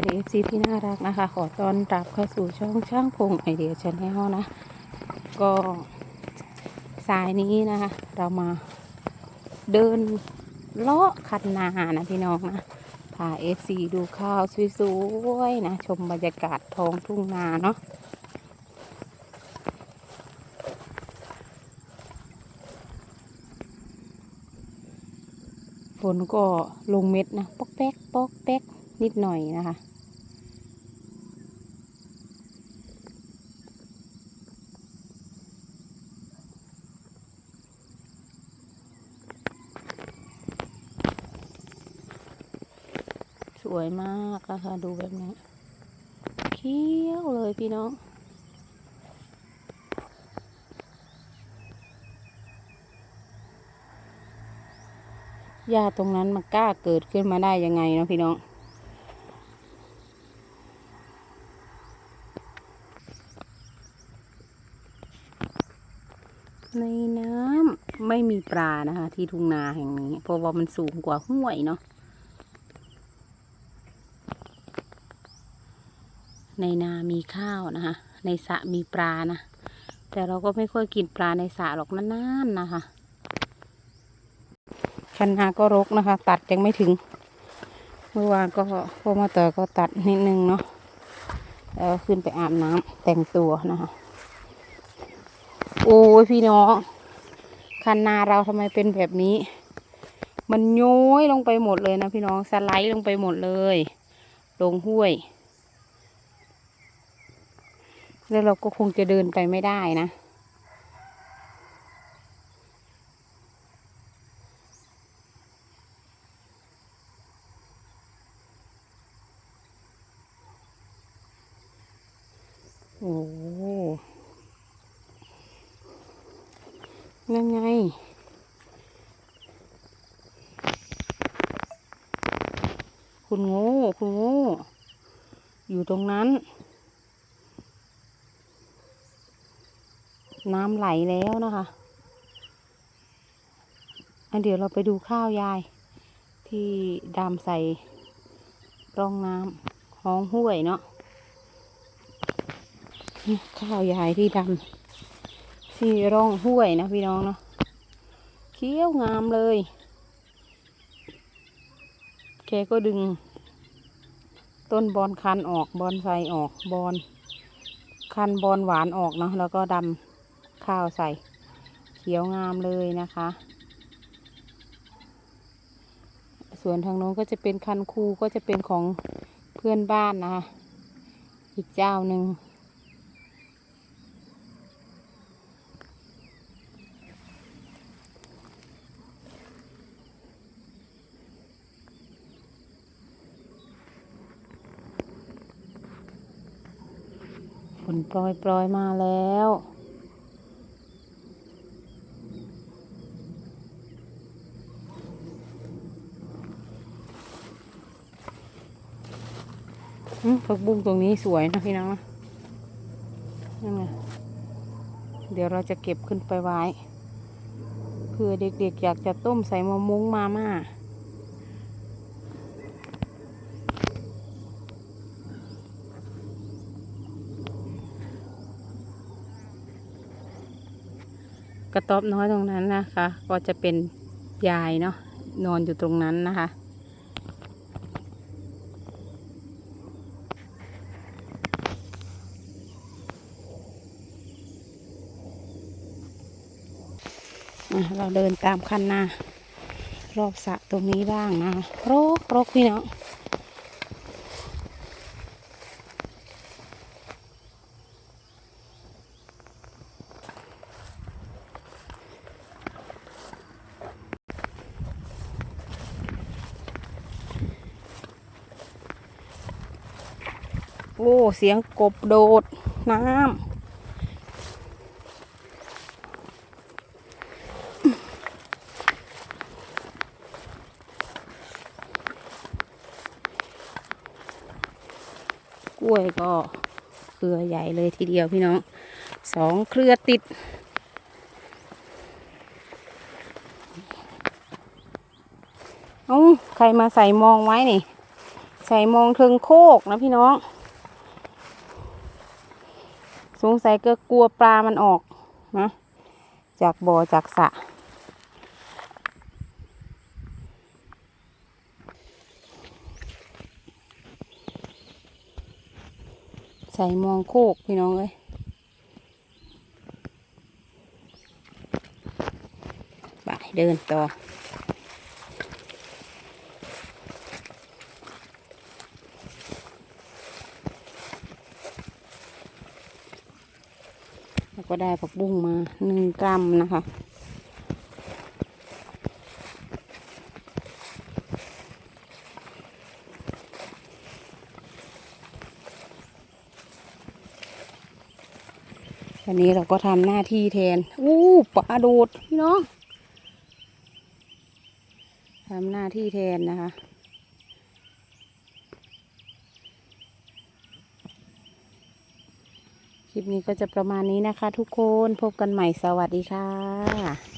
วัสดีเอฟซีที่น่ารักนะคะ ขอต้อนรับเข้าสู่ช่องช่างพงไอเดียชาแนลนะ ก็สายนี้นะคะ เรามาเดินเลาะคันนานะพี่น้องนะพาเอฟซีดูข้าวสวยๆนะ ชมบรรยากาศท้องทุ่งนาเนาะฝนก็ลงเม็ดนะ ปอกแป๊กปอกแป๊กนิดหน่อยนะคะ วยมากนะคะดูแบบนี้เขียวเลยพี่น้อง หญ้าตรงนั้นมันกล้าเกิดขึ้นมาได้ยังไงเนาะพี่น้อง ในน้ำไม่มีปลานะคะ ที่ทุ่งนาแห่งนี้ เพราะว่ามันสูงกว่าห้วยเนาะ ในนามีข้าวนะคะ ในสระมีปลานะ แต่เราก็ไม่ค่อยกินปลาในสระหรอกนานๆนะคะคันนาก็รกนะคะ ตัดยังไม่ถึง เมื่อวานก็พ่อมาเตอก็ตัดนิดนึงเนาะแล้วขึ้นไปอาบน้ำแต่งตัวนะคะ โอ้ยพี่น้องคันนาเราทำไมเป็นแบบนี้ มันโย้ยลงไปหมดเลยนะพี่น้องสไลด์ลงไปหมดเลย ลงห้วย แล้วเราก็คงจะเดินไปไม่ได้นะ โอ้โหนั่นไงคุณโง่คุณโง่อยู่ตรงนั้น น้ำไหลแล้วนะคะอันเดี๋ยวเราไปดูข้าวยาย ที่ดำใส่ร่องน้ำห้องห้วยเนาะข้าวยายที่ดำที่ร่องห้วยนะพี่น้องเนาะเขี้ยวงามเลย แกก็ดึง ต้นบอนคันออกบอนไฟออกบอนคันบอนหวานออกเนาะแล้วก็ดำ ข้าวใส่ เขียวงามเลยนะคะ ส่วนทางโน้นก็จะเป็นคันคูก็จะเป็นของเพื่อนบ้านนะคะ อีกเจ้าหนึ่งฝนปล่อยปลอยมาแล้ว ผักบุ้งตรงนี้สวยนะพี่น้องนะนั่นไงเดี๋ยวเราจะเก็บขึ้นไปไว้เผื่อเด็กๆ อยากจะต้มใส่มะมุ้งมาม่ากระต๊อบน้อยตรงนั้นนะคะ ก็จะเป็นยายเนาะนอนอยู่ตรงนั้นนะคะ เราเดินตามคันนารอบสระตรงนี้บ้างนะรกรกพี่น้องโอ้ เสียงกบโดด น้ำ ล้วยก็เครือใหญ่เลยทีเดียวพี่น้องสองเครือติด เอาใครมาใส่มองไว้นี่ ใส่มองเทิงโคกนะพี่น้อง สงสัยก็กลัวปลามันออกนะ จากบ่อจากสระ ใส่มองโคกพี่น้องเอ้ยไปเดินต่อแล้วก็ได้ผักบุ้งมาหนึ่งกรัมนะคะ อันนี้เราก็ทำหน้าที่แทน อู้ปลาดูดพี่น้องทำหน้าที่แทนนะคะ คลิปนี้ก็จะประมาณนี้นะคะทุกคน พบกันใหม่สวัสดีค่ะ